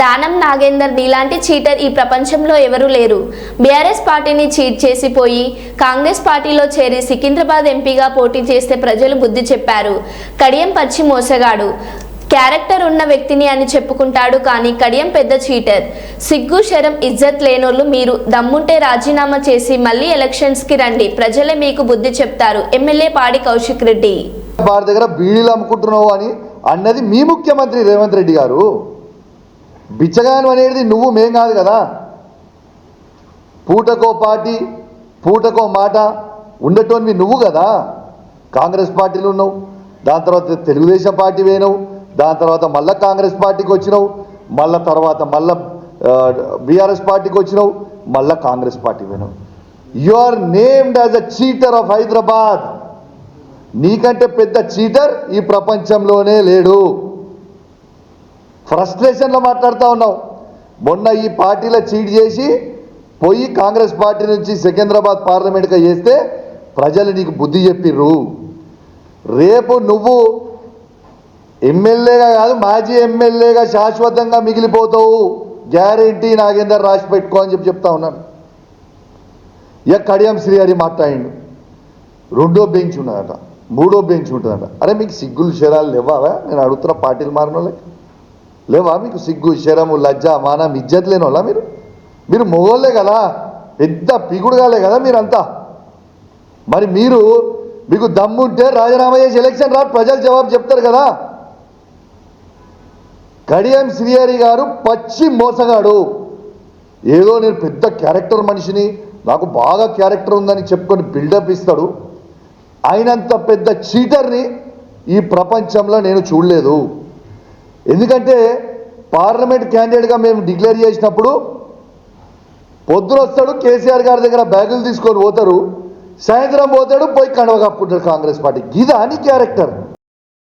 దానం నాగేందర్ నీలాంటి చీటర్ ఈ ప్రపంచంలో ఎవరూ లేరు. బీఆర్ఎస్ పార్టీని చీట్ చేసిపోయి కాంగ్రెస్ పార్టీలో చేరి సికింద్రాబాద్ ఎంపీగా పోటీ చేస్తే ప్రజలు బుద్ధి చెప్పారు. కడియం పచ్చి మోసగాడు. క్యారెక్టర్ ఉన్న వ్యక్తిని అని చెప్పుకుంటాడు కానీ కడియం పెద్ద చీటర్. సిగ్గు శరం ఇజ్జత్ లేనోళ్ళు మీరు దమ్ముంటే రాజీనామా చేసి మళ్ళీ ఎలక్షన్స్కి రండి. ప్రజలే మీకు బుద్ధి చెప్తారు. ఎమ్మెల్యే పాడి కౌశిక్ రెడ్డి. వారి దగ్గర బీడీలు అమ్ముకుంటున్నావు అని అన్నది మీ ముఖ్యమంత్రి రేవంత్ రెడ్డి గారు. బిచ్చగాను అనేది నువ్వు మేం కాదు కదా. పూటకో పార్టీ పూటకో మాట ఉండటోనివి నువ్వు కదా. కాంగ్రెస్ పార్టీలు ఉన్నావు దాని తర్వాత తెలుగుదేశం పార్టీ పోయినావు దాని తర్వాత మళ్ళా కాంగ్రెస్ పార్టీకి వచ్చినావు మళ్ళా తర్వాత మళ్ళా బీఆర్ఎస్ పార్టీకి వచ్చినావు మళ్ళా కాంగ్రెస్ పార్టీ పోయినావు. You are named as a cheater of Hyderabad నీకంటే పెద్ద చీటర్ ఈ ప్రపంచంలోనే లేడు. ఫ్రస్ట్రేషన్లో మాట్లాడుతూ ఉన్నావు. మొన్న ఈ పార్టీలో చీట్ చేసి పోయి కాంగ్రెస్ పార్టీ నుంచి సికింద్రాబాద్ పార్లమెంట్గా చేస్తే ప్రజలు నీకు బుద్ధి చెప్పిర్రు. రేపు నువ్వు ఎమ్మెల్యేగా కాదు మాజీ ఎమ్మెల్యేగా శాశ్వతంగా మిగిలిపోతావు. గ్యారెంటీ నాగేందర్ రాసి పెట్టుకో అని చెప్పి చెప్తా ఉన్నాను. ఇక కడియం శ్రీహరి మాట్లాడిండు. రెండో బెంచ్ ఉన్నదట మూడో బెంచ్ ఉంటుందట. అరే మీకు సిగ్గులు శరాలు లేవావా? నేను అడుగుతున్న పార్టీలు మారిన వాళ్ళకి లేవా? మీకు సిగ్గు శరము లజ్జ మానం ఇజ్జత్ లేని వాళ్ళ మీరు? మీరు మొగోళ్ళే కదా? పెద్ద పిగుడుగాలే కదా మీరంతా? మరి మీరు మీకు దమ్ముంటే రాజీనామా చేసి ఎలక్షన్ రా ప్రజలు జవాబు చెప్తారు కదా? కడియం శ్రీహరి గారు పచ్చి మోసగాడు. ఏదో నేను పెద్ద క్యారెక్టర్ మనిషిని నాకు బాగా క్యారెక్టర్ ఉందని చెప్పుకొని బిల్డప్ ఇస్తాడు. అయినంత పెద్ద చీటర్ని ఈ ప్రపంచంలో నేను చూడలేదు. ఎందుకంటే పార్లమెంట్ క్యాండిడేట్గా మేము డిక్లేర్ చేసినప్పుడు పొద్దున వస్తాడు కేసీఆర్ గారి దగ్గర బ్యాగులు తీసుకొని పోతారు సాయంత్రం పోతాడు పోయి కండవ కప్పుకుంటాడు కాంగ్రెస్ పార్టీ. గిదా అని క్యారెక్టర్.